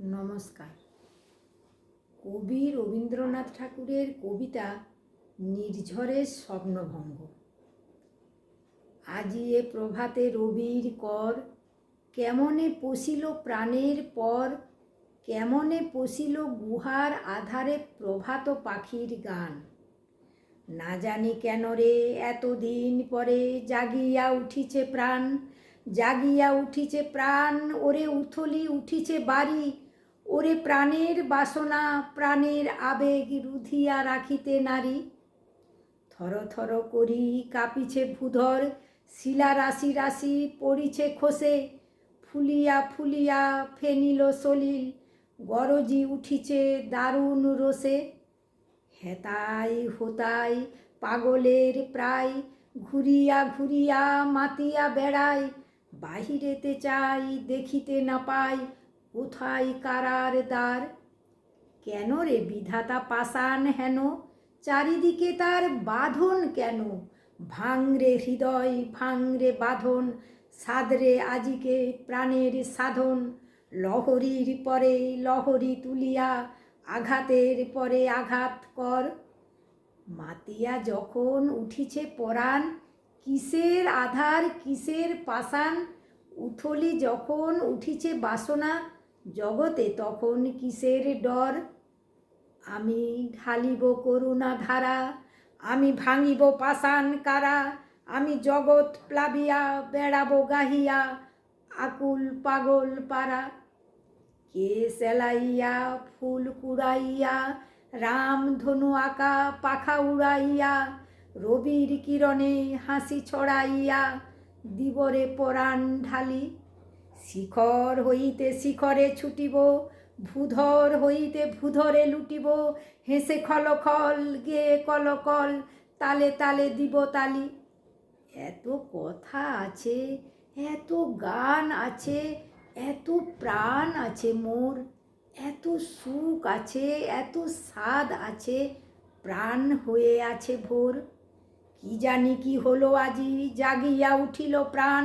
নমস্কার। কবি রবীন্দ্রনাথ ঠাকুরের কবিতা নির্ঝরের স্বপ্নভঙ্গ। আজি এ প্রভাতে রবির কর, কেমনে পশিল প্রাণের পর, কেমনে পশিল গুহার আধারে প্রভাত পাখির গান। না জানি কেন রে, এতদিন পরে জাগিয়া উঠিছে প্রাণ, জাগিয়া উঠিছে প্রাণ, ওরে উথলি উঠিছে বাড়ি ওরে প্রাণের বাসনা, প্রাণের আবেগ রুধিয়া রাখিতে নারী। থর থর করি কাঁপিছে ভূধর, শিলা রাশি রাশি পড়িছে খসে। ফুলিয়া ফুলিয়া ফেনিল সলিল, গরজি উঠিছে দারুণ রোষে হেতাই হোতাই পাগলের প্রায়, ঘুরিয়া ঘুরিয়া মাতিয়া বেড়াই, বাহিরেতে চাই, দেখিতে না পাই কোথায় কারার দ্বার? কেন রে বিধাতা পাষাণ হেন? চারিদিকে তার বাঁধন কেন? ভাঙরে হৃদয়, ভাঙরে বাঁধন, সাদরে আজিকে প্রাণের সাধন। লহরীর পরে লহরী তুলিয়া, আঘাতের পরে আঘাত কর। মাতিয়া যখন উঠিছে পরাণ, কিসের আধার, কিসের পাষাণ? উথলি যখন উঠিছে বাসনা জগতে তখন কিসের ডর? আমি ঢালিব করুণা ধারা আমি ভাঙিব পাষাণ কারা, আমি জগৎ প্লাবিয়া, বেড়াবো গাহিয়া, আকুল পাগল পাড়া কে সেলাইয়া, ফুল কুড়াইয়া, রাম ধনু আঁকা, পাখা উড়াইয়া, রবির কিরণে হাসি ছড়াইয়া, দিবরে পরাণ ঢালি। শিখর হইতে শিখরে ছুটিব, ভূধর হইতে ভূধরে লুটিব, হেসে খলখল গে কলকল তালে তালে দিব তালি। এত কথা আছে, এত গান আছে, এত প্রাণ আছে মোর, এত সুখ আছে, এত স্বাদ আছে, প্রাণ হয়ে আছে ভোর। কি জানি কি হলো আজি, জাগিয়া উঠিল প্রাণ